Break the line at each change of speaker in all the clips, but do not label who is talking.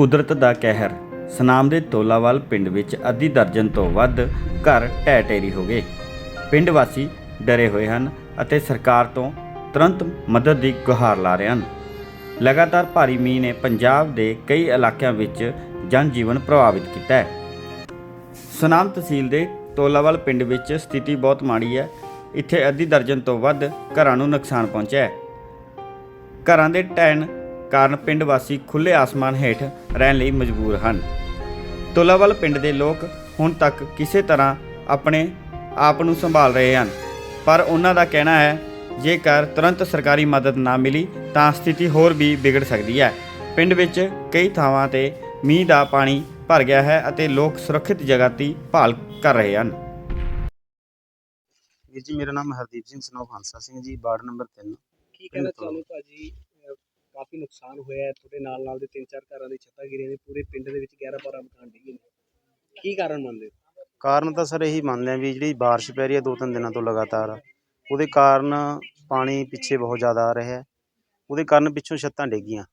ਕੁਦਰਤ ਦਾ ਕਹਿਰ। ਸਨਾਮ ਦੇ ਤੋਲਾਵਾਲ ਪਿੰਡ ਵਿੱਚ ਅੱਧੀ ਦਰਜਨ ਤੋਂ ਵੱਧ ਘਰ ਢਹਿ ਢੇਰੀ ਹੋ ਗਏ। ਪਿੰਡ ਵਾਸੀ ਡਰੇ ਹੋਏ ਹਨ ਅਤੇ ਸਰਕਾਰ ਤੋਂ ਤੁਰੰਤ ਮਦਦ ਦੀ ਗੁਹਾਰ ਲਾ ਰਹੇ ਹਨ। ਲਗਾਤਾਰ ਭਾਰੀ ਮੀਂਹ ਨੇ ਪੰਜਾਬ ਦੇ ਕਈ ਇਲਾਕਿਆਂ ਵਿੱਚ ਜਨ ਜੀਵਨ ਪ੍ਰਭਾਵਿਤ ਕੀਤਾ ਹੈ। ਸੁਨਾਮ ਤਹਿਸੀਲ ਦੇ ਤੋਲਾਵਾਲ ਪਿੰਡ ਵਿੱਚ ਸਥਿਤੀ ਬਹੁਤ ਮਾੜੀ ਹੈ। ਇੱਥੇ ਅੱਧੀ ਦਰਜਨ ਤੋਂ ਵੱਧ ਘਰਾਂ ਨੂੰ ਨੁਕਸਾਨ ਪਹੁੰਚਿਆ ਹੈ। ਘਰਾਂ ਦੇ ਢਹਿਣ ਕਾਰਨ ਪਿੰਡ ਵਾਸੀ ਖੁੱਲੇ ਆਸਮਾਨ ਹੇਠ ਰਹਿਣ ਲਈ ਮਜਬੂਰ ਹਨ। ਤੋਲਾਵਾਲ ਪਿੰਡ ਦੇ ਲੋਕ ਹੁਣ ਤੱਕ ਕਿਸੇ ਤਰ੍ਹਾਂ ਆਪਣੇ ਆਪ ਨੂੰ ਸੰਭਾਲ ਰਹੇ ਹਨ। ਪਰ ਉਹਨਾਂ ਦਾ ਕਹਿਣਾ ਹੈ ਜੇਕਰ ਤੁਰੰਤ ਸਰਕਾਰੀ ਮਦਦ ਨਾ ਮਿਲੀ ਤਾਂ ਸਥਿਤੀ ਹੋਰ ਵੀ ਵਿਗੜ ਸਕਦੀ ਹੈ। ਪਿੰਡ ਵਿੱਚ ਕਈ ਥਾਵਾਂ ਤੇ ਮੀਂਹ ਦਾ ਪਾਣੀ ਭਰ ਗਿਆ ਹੈ ਅਤੇ ਲੋਕ ਸੁਰੱਖਿਅਤ ਜਗ੍ਹਾ ਦੀ ਭਾਲ ਕਰ ਰਹੇ ਹਨ।
ਵੀਰ ਜੀ ਮੇਰਾ ਨਾਮ ਹਰਦੀਪ ਸਿੰਘ ਸਨੋ ਹੰਸਾ ਸਿੰਘ ਜੀ ਵਾਰਡ ਨੰਬਰ 3
ਕੀ ਕਹਿਣਾ। ਚਾਹੁੰਦੇ ਭਾਜੀ? ਕਾਫੀ ਨੁਕਸਾਨ ਹੋਇਆ ਹੈ। ਤੁਹਾਡੇ ਨਾਲ ਨਾਲ ਦੇ ਤਿੰਨ ਚਾਰ ਘਰਾਂ ਦੀ ਛੱਤਾਂ ਗਿਰੀਆਂ ਨੇ। ਪੂਰੇ ਪਿੰਡ ਦੇ ਵਿੱਚ 11 12 ਮਕਾਨ ਡਿੱਗੇ ਨੇ। ਕੀ ਕਾਰਨ ਮੰਨਦੇ ਹੋ?
ਕਾਰਨ ਤਾਂ ਸਰ ਇਹੀ ਮੰਨਦੇ ਆ ਵੀ ਜਿਹੜੀ ਬਾਰਿਸ਼ ਪੈ ਰਹੀ ਹੈ ਦੋ ਤਿੰਨ ਦਿਨਾਂ ਤੋਂ ਲਗਾਤਾਰ। ਉਹਦੇ ਕਾਰਨ ਪਾਣੀ ਪਿੱਛੇ ਬਹੁਤ ਜ਼ਿਆਦਾ ਆ ਰਿਹਾ ਹੈ। ਉਹਦੇ ਕਾਰਨ ਪਿੱਛੋਂ ਛੱਤਾਂ ਡਿੱਗੀਆਂ।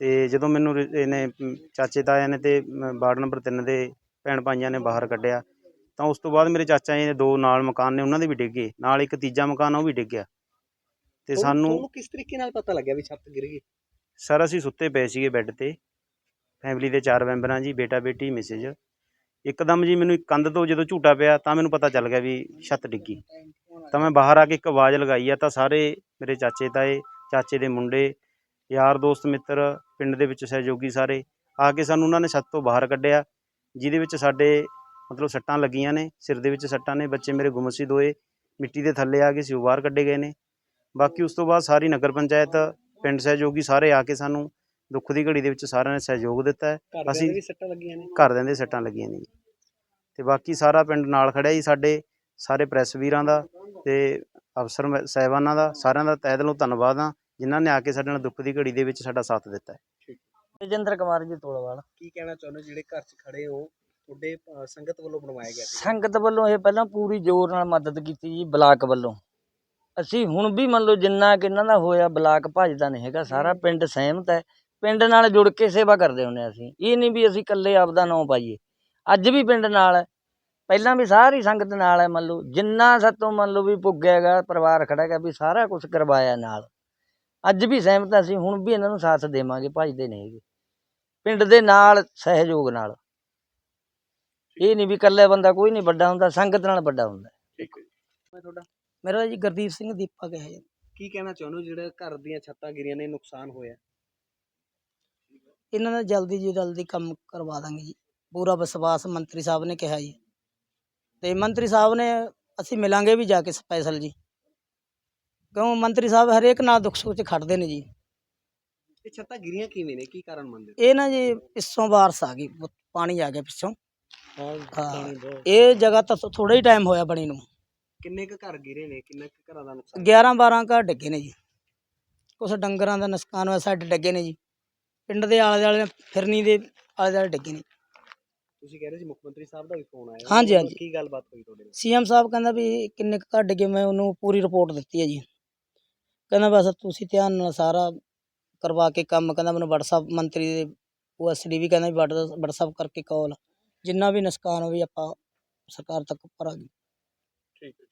ਤੇ ਜਦੋਂ ਮੈਨੂੰ ਇਹਨੇ ਚਾਚੇ ਤਾਇਆ ਨੇ ਤੇ ਵਾਰਡ ਨੰਬਰ 3 ਦੇ ਭੈਣ ਭਾਈਆਂ ਨੇ ਬਾਹਰ ਕੱਢਿਆ, ਤਾਂ ਉਸ ਤੋਂ ਬਾਅਦ ਮੇਰੇ ਚਾਚਾ ਜੀ ਦੇ ਦੋ ਨਾਲ ਮਕਾਨ ਨੇ, ਉਹਨਾਂ ਦੇ ਵੀ ਡਿੱਗੇ। ਨਾਲ ਇੱਕ ਤੀਜਾ ਮਕਾਨ ਉਹ ਵੀ ਡਿੱਗਿਆ ਤੇ ਸਾਨੂੰ
ਤੁਹਾਨੂੰ ਕਿਸ ਤਰੀਕੇ ਨਾਲ ਪਤਾ ਲੱਗਿਆ ਵੀ ਛੱਤ ਗਿਰ ਗਈ?
ਸਰ ਅਸੀਂ ਸੁੱਤੇ ਪਏ ਸੀਗੇ ਬੈੱਡ ਤੇ। ਫੈਮਿਲੀ ਦੇ ਚਾਰ ਮੈਂਬਰ ਜੀ ਬੇਟਾ ਬੇਟੀ ਮਿਸਿਜ ਇੱਕਦਮ ਜੀ ਮੈਨੂੰ ਇੱਕ ਕੰਧ ਤੋਂ ਜਦੋਂ ਝੂਟਾ ਪਿਆ ਤਾਂ ਮੈਨੂੰ ਪਤਾ ਚੱਲ ਗਿਆ ਵੀ ਛੱਤ ਡਿੱਗੀ। ਤਾਂ ਮੈਂ ਬਾਹਰ ਆ ਕੇ ਇੱਕ ਆਵਾਜ਼ ਲਗਾਈ ਆ ਤਾਂ ਸਾਰੇ ਮੇਰੇ ਚਾਚੇ ਤਾਏ ਚਾਚੇ ਦੇ ਮੁੰਡੇ ਯਾਰ ਦੋਸਤ ਮਿੱਤਰ ਪਿੰਡ ਦੇ ਵਿੱਚ ਸਹਿਯੋਗੀ ਸਾਰੇ ਆ ਕੇ ਸਾਨੂੰ ਉਹਨਾਂ ਨੇ ਛੱਤ ਤੋਂ ਬਾਹਰ ਕੱਢਿਆ ਜਿਹਦੇ ਵਿੱਚ ਸਾਡੇ ਮਤਲਬ ਸੱਟਾਂ ਲੱਗੀਆਂ ਨੇ ਸਿਰ ਦੇ ਵਿੱਚ ਸੱਟਾਂ ਨੇ ਬੱਚੇ ਮੇਰੇ ਗੁੰਮਸੀ ਦੋਏ ਮਿੱਟੀ ਦੇ ਥੱਲੇ ਆ ਕੇ ਸੀ ਉਹ ਬਾਹਰ ਕੱਢੇ ਗਏ ਨੇ। ਬਾਕੀ ਉਸ ਤੋਂ ਬਾਅਦ ਸਾਰੀ ਨਗਰ ਪੰਚਾਇਤ ਪਿੰਡ ਸਹਿਯੋਗੀ ਸਾਰੇ ਆ ਕੇ ਸਾਨੂੰ ਦੁੱਖ ਦੀ ਘੜੀ ਦੇ ਵਿੱਚ ਸਾਰਿਆਂ ਨੇ ਸਹਿਯੋਗ ਦਿੱਤਾ ਹੈ।
ਘਰ
ਅਸੀਂ-
ਸੱਟਾਂ ਲੱਗੀਆਂ ਨੇ।
ਘਰਦਿਆਂ ਦੇ ਸੱਟਾਂ ਲੱਗੀਆਂ ਨੇ ਜੀ। ਤੇ ਬਾਕੀ ਸਾਰਾ ਪਿੰਡ ਨਾਲ ਖੜਿਆ ਜੀ ਸਾਡੇ ਸਾਰੇ ਪ੍ਰੈਸ ਵੀਰਾਂ ਦਾ ਤੇ ਅਫਸਰ ਸਾਹਿਬਾਨਾਂ ਦਾ ਸਾਰਿਆਂ ਦਾ ਤਹਿ ਦਿਲੋਂ ਧੰਨਵਾਦ ਆ ਜਿਨ੍ਹਾਂ ਨੇ ਆ ਕੇ ਸਾਡੇ ਨਾਲ ਦੁੱਖ ਦੀ ਘੜੀ ਦੇ ਵਿੱਚ ਸਾਡਾ ਸਾਥ ਦਿੱਤਾ ਹੈ।
ਰਜਿੰਦਰ ਕੁਮਾਰ ਜੀ ਤੋਲਵਾਲ।
ਕੀ ਕਹਿਣਾ ਚਾਹੁੰਦੇ ਜਿਹੜੇ ਘਰ 'ਚ ਖੜੇ ਹੋ ਤੁਹਾਡੇ ਸੰਗਤ ਵੱਲੋਂ ਬਣਵਾਇਆ ਗਿਆ ਸੀ।
ਸੰਗਤ ਵੱਲੋਂ ਇਹ ਪਹਿਲਾਂ ਪੂਰੀ ਜ਼ੋਰ ਨਾਲ ਮਦਦ ਕੀਤੀ ਜੀ ਬਲਾਕ ਵੱਲੋਂ। ਅਸੀਂ ਹੁਣ ਵੀ ਮੰਨ ਲਓ ਜਿੰਨਾ ਕਿ ਇਹਨਾਂ ਦਾ ਹੋਇਆ ਬਲਾਕ ਭੱਜਦਾ ਨਹੀਂ ਹੈਗਾ ਸਾਰਾ ਪਿੰਡ ਸਹਿਮਤ ਹੈ। ਪਿੰਡ ਨਾਲ ਜੁੜ ਕੇ ਸੇਵਾ ਕਰਦੇ ਹੁੰਦੇ ਹਾਂ ਅਸੀਂ। ਇਹ ਨਹੀਂ ਵੀ ਅਸੀਂ ਇਕੱਲੇ ਆਪਦਾ ਨਾਂ ਪਾਈਏ। ਅੱਜ ਵੀ ਪਿੰਡ ਨਾਲ ਹੈ। ਪਹਿਲਾਂ ਵੀ ਸਾਰੀ ਸੰਗਤ ਨਾਲ ਹੈ ਮੰਨ ਲਓ। ਜਿੰਨਾ ਸਾਤੋਂ ਮੰਨ ਲਓ ਵੀ ਪੁੱਗਿਆ ਹੈਗਾ ਪਰਿਵਾਰ ਖੜਾ ਹੈਗਾ ਵੀ ਸਾਰਾ ਕੁਝ ਕਰਵਾਇਆ ਨਾਲ। ਅੱਜ ਵੀ ਸਹਿਮਤ ਅਸੀਂ ਹੁਣ ਵੀ ਇਹਨਾਂ ਨੂੰ ਸਾਥ ਦੇਵਾਂਗੇ ਭੱਜਦੇ ਨਹੀਂ ਹੈਗੇ। ਪਿੰਡ ਦੇ ਨਾਲ ਸਹਿਯੋਗ ਨਾਲ। ਇਹ ਨਹੀਂ ਵੀ ਇਕੱਲੇ ਬੰਦਾ ਕੋਈ ਨਹੀਂ ਵੱਡਾ ਹੁੰਦਾ ਸੰਗਤ ਨਾਲ ਵੱਡਾ ਹੁੰਦਾ।
ਠੀਕ ਹੈ ਮੈਂ ਤੁਹਾਡਾ
ਮੇਰਾ ਜੀ ਗੁਰਦੀਪ ਸਿੰਘ ਦੀਪਕ ਹੈ ਜੀ
ਕੀ ਕਹਿਣਾ ਚਾਹੁੰਦੇ ਹੋ? ਜਿਹੜਾ ਘਰ ਦੀਆਂ ਛੱਤਾਂ ਗਿਰੀਆਂ ਨੇ ਨੁਕਸਾਨ ਹੋਇਆ?
ਇਹਨਾਂ ਦਾ ਜਲਦੀ ਜੀ ਜਲਦੀ ਕੰਮ ਕਰਵਾ ਦਾਂਗੇ ਜੀ। ਪੂਰਾ ਵਿਸ਼ਵਾਸ ਮੰਤਰੀ ਸਾਹਿਬ ਨੇ ਕਿਹਾ ਜੀ। ਤੇ ਮੰਤਰੀ ਸਾਹਿਬ ਨੇ ਅਸੀਂ ਮਿਲਾਂਗੇ ਵੀ ਜਾ ਕੇ ਸਪੈਸ਼ਲ ਜੀ। ਕਿਉਂ? ਮੰਤਰੀ ਸਾਹਿਬ ਹਰੇਕ ਨਾਲ ਦੁੱਖ ਸੁੱਖ 'ਚ ਖੜਦੇ ਨੇ ਜੀ।
ਇਹ ਛੱਤਾਂ ਗਿਰੀਆਂ ਕਿਵੇਂ ਨੇ? ਕੀ ਕਾਰਨ ਮੰਨਦੇ
ਇਹ ਨਾ ਜੀ ਪਿੱਛੋਂ ਬਾਰਿਸ਼ ਆ ਗਈ ਪਾਣੀ ਆ ਗਿਆ ਪਿੱਛੋਂ।
ਹੋ
ਇਹ ਜਗ੍ਹਾ ਤਾਂ ਥੋੜਾ ਹੀ ਟਾਈਮ ਹੋਇਆ ਬਣੀ ਨੂੰ।
ਕਿੰਨੇ ਕੁ ਘਰ ਗਿਰੇ ਨੇ? ਕਿੰਨੇ ਕੁ ਘਰਾਂ ਦਾ ਨੁਕਸਾਨ?
11 12 ਘਰ ਡਿੱਗੇ ਨੇ ਜੀ। ਕੁਛ ਡੰਗਰਾਂ ਦਾ ਨੁਕਸਾਨ ਹੋਇਆ ਸਾਡੇ ਡਿੱਗੇ ਨੇ ਜੀ। ਪਿੰਡ ਦੇ ਆਲੇ ਦੁਆਲੇ ਫਿਰਨੀ ਦੇ ਆਲੇ ਦੁਆਲੇ ਡਿੱਗੇ ਨੇ।
ਤੁਸੀਂ ਕਹਿ ਰਹੇ ਸੀ ਮੁੱਖ ਮੰਤਰੀ ਸਾਹਿਬ ਦਾ ਵੀ ਫੋਨ ਆਇਆ।
ਹਾਂਜੀ, ਹਾਂਜੀ।
ਕੀ ਗੱਲਬਾਤ ਹੋਈ ਤੁਹਾਡੇ ਨਾਲ?
ਸੀਐਮ ਸਾਹਿਬ ਕਹਿੰਦਾ ਵੀ ਕਿੰਨੇ ਕੁ ਘਰ ਡਿੱਗੇ ਮੈਂ ਉਹਨੂੰ ਪੂਰੀ ਰਿਪੋਰਟ ਦਿੱਤੀ ਹੈ ਜੀ। ਕਹਿੰਦਾ ਬਸ ਤੁਸੀਂ ਧਿਆਨ ਨਾਲ ਸਾਰਾ ਕਰਵਾ ਕੇ ਕੰਮ ਕਹਿੰਦਾ ਮੈਨੂੰ WhatsApp ਮੰਤਰੀ ਦੇ ਉਹ ਐਸਡੀ ਵੀ ਕਹਿੰਦਾ ਵੀ WhatsApp WhatsApp ਕਰਕੇ ਕਾਲ ਜਿੰਨਾ ਵੀ ਨੁਕਸਾਨ ਹੋਵੇ ਆਪਾਂ ਸਰਕਾਰ ਤੱਕ ਭਰਾਂਗੇ
ਠੀਕ ਹੈ